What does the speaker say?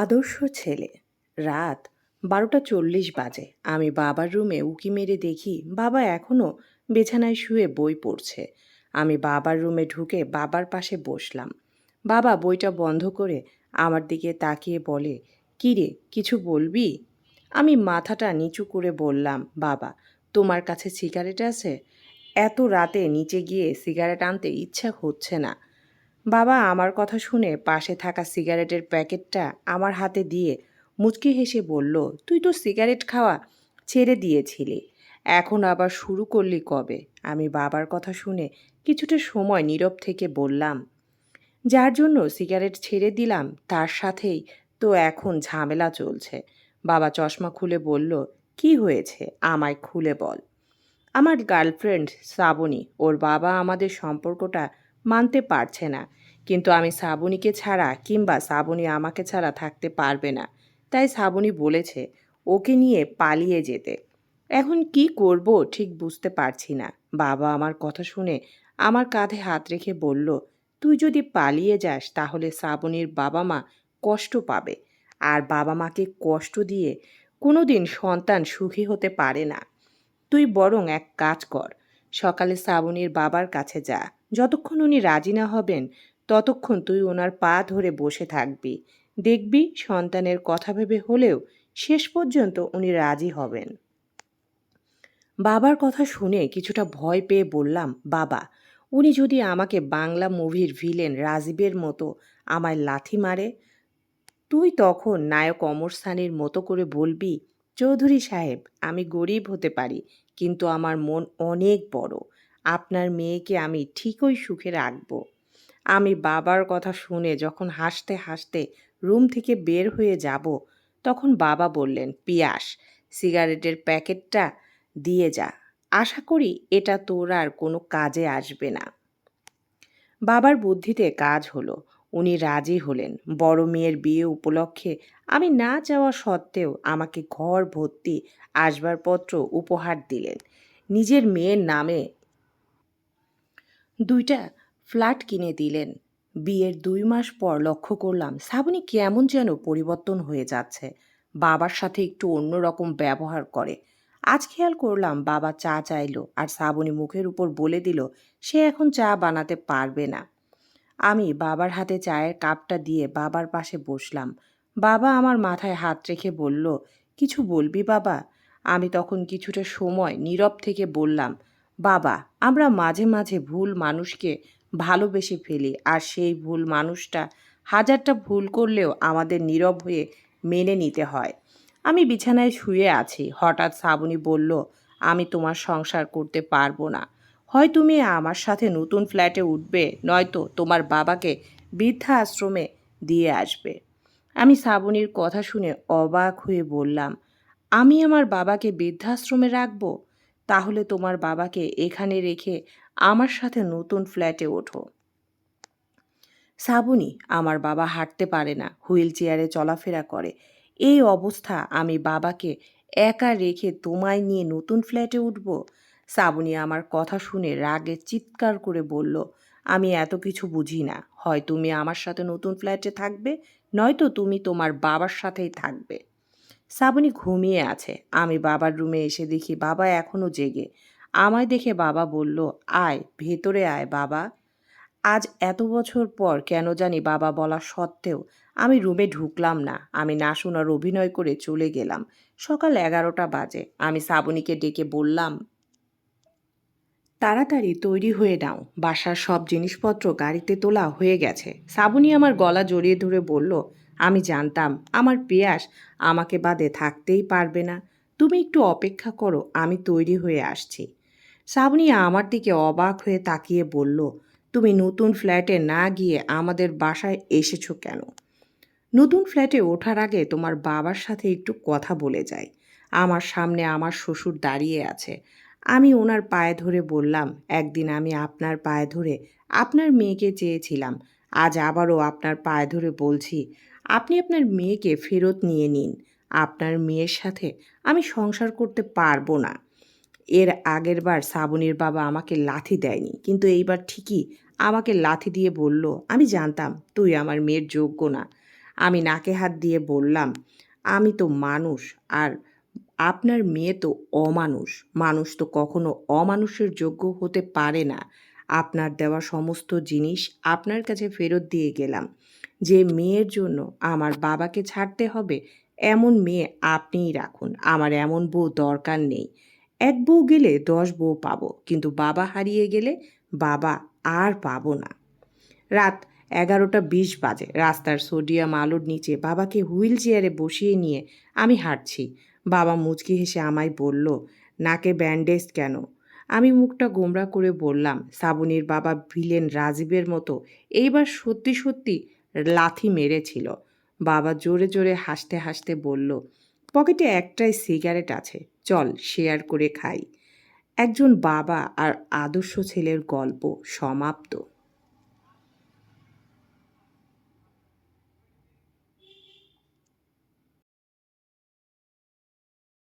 আদর্শ ছেলে। রাত বারোটা চল্লিশ বাজে। আমি বাবার রুমে উকি মেরে দেখি বাবা এখনও বিছানায় শুয়ে বই পড়ছে। আমি বাবার রুমে ঢুকে বাবার পাশে বসলাম। বাবা বইটা বন্ধ করে আমার দিকে তাকিয়ে বলে "কী রে কিছু বলবি? আমি মাথাটা নিচু করে বললাম, বাবা, তোমার কাছে সিগারেট আছে? এত রাতে নিচে গিয়ে সিগারেট আনতে ইচ্ছা হচ্ছে না। বাবা, আমার কথা শুনে পাশে থাকা সিগারেটের প্যাকেটটা আমার হাতে দিয়ে মুচকি হেসে বলল, তুই তো সিগারেট খাওয়া ছেড়ে দিয়েছিলি। এখন আবার শুরু করলি কবে? আমি বাবার কথা শুনে কিছুটা সময় নীরব থেকে বললাম, যার জন্য সিগারেট ছেড়ে দিলাম, তার সাথেই তো এখন ঝামেলা চলছে। বাবা চশমা খুলে বলল, কি হয়েছে? আমায় খুলে বল। আমার গার্লফ্রেন্ড শ্রাবণী, ওর বাবা আমাদের সম্পর্কটা মানতে পারছে না। কিন্তু আমি শ্রাবণীকে ছাড়া কিংবা শ্রাবণী আমাকে ছাড়া থাকতে পারবে না। তাই শ্রাবণী বলেছে, ওকে নিয়ে পালিয়ে যেতে। এখন কি করব ঠিক বুঝতে পারছি না। বাবা আমার কথা শুনে আমার কাঁধে হাত রেখে বলল, তুই যদি পালিয়ে যাস তাহলে শ্রাবণীর বাবা মা কষ্ট পাবে। আর বাবা মাকে কষ্ট দিয়ে কোনো দিন সন্তান সুখী হতে পারে না। তুই বরং এক কাজ কর সকালে শ্রাবণীর বাবার কাছে যা। যতক্ষণ উনি রাজি না হবেন, ততক্ষণ তুই ওনার পা ধরে বসে থাকবি। দেখবি সন্তানের কথা ভেবে হলেও শেষ পর্যন্ত উনি রাজি হবেন। বাবার কথা শুনে কিছুটা ভয় পেয়ে বললাম, বাবা, উনি যদি আমাকে বাংলা মুভির ভিলেন রাজীবের মতো আমায় লাথি মারে, তুই তখন নায়ক অমর সানির মতো করে বলবি, চৌধুরী সাহেব, আমি গরিব হতে পারি কিন্তু আমার মন অনেক বড়। আপনার মেয়েকে আমি ঠিকই সুখে রাখব। আমি বাবার কথা শুনে যখন হাসতে হাসতে রুম থেকে বের হয়ে যাব, তখন বাবা বললেন, পিয়াস, সিগারেটের প্যাকেটটা দিয়ে যা। আশা করি এটা তোর আর কোনো কাজে আসবে না। বাবার বুদ্ধিতে কাজ হলো। উনি রাজি হলেন। বড় মেয়ের বিয়ে উপলক্ষে আমি না যাওয়া সত্ত্বেও আমাকে ঘর ভর্তি আসবাবপত্র উপহার দিলেন। নিজের মেয়ের নামে দুইটা ফ্ল্যাট কিনে দিলেন। বিয়ের দুই মাস পর লক্ষ্য করলাম শ্রাবণী কেমন যেন পরিবর্তন হয়ে যাচ্ছে। বাবার সাথে একটু অন্যরকম ব্যবহার করে। আজ খেয়াল করলাম, বাবা চা চাইলো আর শ্রাবণী মুখের উপর বলে দিল, সে এখন চা বানাতে পারবে না। আমি বাবার হাতে চায়ের কাপটা দিয়ে বাবার পাশে বসলাম। বাবা আমার মাথায় হাত রেখে বলল, কিছু বলবি বাবা? আমি তখন কিছুটা সময় নীরব থেকে বললাম, বাবা, আমরা মাঝে মাঝে ভুল মানুষকে ভালোবেসে ফেলি আর সেই ভুল মানুষটা হাজারটা ভুল করলেও আমাদের নীরব হয়ে মেনে নিতে হয়। আমি বিছানায় শুয়ে আছি। হঠাৎ শ্রাবণী বলল, আমি তোমার সংসার করতে পারব না। হয় তুমি আমার সাথে নতুন ফ্ল্যাটে উঠবে, নয়তো তোমার বাবাকে বৃদ্ধা আশ্রমে দিয়ে আসবে। আমি শ্রাবণীর কথা শুনে অবাক হয়ে বললাম, আমি আমার বাবাকে বৃদ্ধাশ্রমে রাখব? তাহলে তোমার বাবাকে এখানে রেখে আমার সাথে নতুন ফ্ল্যাটে ওঠো। শ্রাবণী আমার বাবা হাঁটতে পারে না, হুইল চেয়ারে চলাফেরা করে। এই অবস্থা আমি বাবাকে একা রেখে তোমায় নিয়ে নতুন ফ্ল্যাটে উঠব? শ্রাবণী আমার কথা শুনে রাগে চিৎকার করে বলল, আমি এত কিছু বুঝি না। হয় তুমি আমার সাথে নতুন ফ্ল্যাটে থাকবে, নয়তো তুমি তোমার বাবার সাথেই থাকবে। শ্রাবণী ঘুমিয়ে আছে। আমি বাবার রুমে এসে দেখি বাবা এখনও জেগে। আমায় দেখে বাবা বলল, আয়, ভেতরে আয় বাবা। আজ এত বছর পর কেন জানি বাবা বলা সত্ত্বেও আমি রুমে ঢুকলাম না। আমি না শোনার অভিনয় করে চলে গেলাম। সকাল এগারোটা বাজে। আমি শ্রাবণীকে ডেকে বললাম তাড়াতাড়ি তৈরি হয়ে নাও। বাসার সব জিনিসপত্র গাড়িতে তোলা হয়ে গেছে। শ্রাবণী আমার গলা জড়িয়ে ধরে বলল, আমি জানতাম, আমার পেয়াস আমাকে বাদে থাকতেই পারবে না। তুমি একটু অপেক্ষা করো, আমি তৈরি হয়ে আসছি। শ্রাবণী আমার দিকে অবাক হয়ে তাকিয়ে বলল, তুমি নতুন ফ্ল্যাটে না গিয়ে আমাদের বাসায় এসেছ কেন? নতুন ফ্ল্যাটে ওঠার আগে তোমার বাবার সাথে একটু কথা বলে যাই। আমার সামনে আমার শ্বশুর দাঁড়িয়ে আছে। আমি ওনার পায়ে ধরে বললাম, একদিন আমি আপনার পায়ে ধরে আপনার মেয়েকে চেয়েছিলাম। আজ আবারও আপনার পায়ে ধরে বলছি, আপনি আপনার মেয়েকে ফেরত নিয়ে নিন। আপনার মেয়ের সাথে আমি সংসার করতে পারব না। এর আগের বার শ্রাবণীর বাবা আমাকে লাথি দেয়নি, কিন্তু এইবার ঠিকই আমাকে লাথি দিয়ে বলল, আমি জানতাম তুই আমার মেয়ের যোগ্য না। আমি নাকে হাত দিয়ে বললাম, আমি তো মানুষ, আর আপনার মেয়ে তো অমানুষ। মানুষ তো কখনো অমানুষের যোগ্য হতে পারে না। আপনার দেওয়া সমস্ত জিনিস আপনার কাছে ফেরত দিয়ে গেলাম। যে মেয়ের জন্য আমার বাবাকে ছাড়তে হবে, এমন মেয়ে আপনিই রাখুন। আমার এমন বউ দরকার নেই। এক বউ গেলে দশ বউ পাবো, কিন্তু বাবা হারিয়ে গেলে বাবা আর পাবো না। রাত এগারোটা বিশ বাজে। রাস্তার সোডিয়াম আলোর নিচে বাবাকে হুইল চেয়ারে বসিয়ে নিয়ে আমি হাঁটছি। বাবা মুচকি হেসে আমায় বলল, নাকে ব্যান্ডেজ কেন? আমি মুখটা গোমরা করে বললাম শ্রাবণীর বাবা ভিলেন রাজীবের মতো। এইবার সত্যি সত্যি লাথি মেরেছিল। বাবা জোরে জোরে হাসতে হাসতে বলল, পকেটে একটাই সিগারেট আছে, চল শেয়ার করে খাই। একজন বাবা আর আদর্শ ছেলের গল্প সমাপ্ত।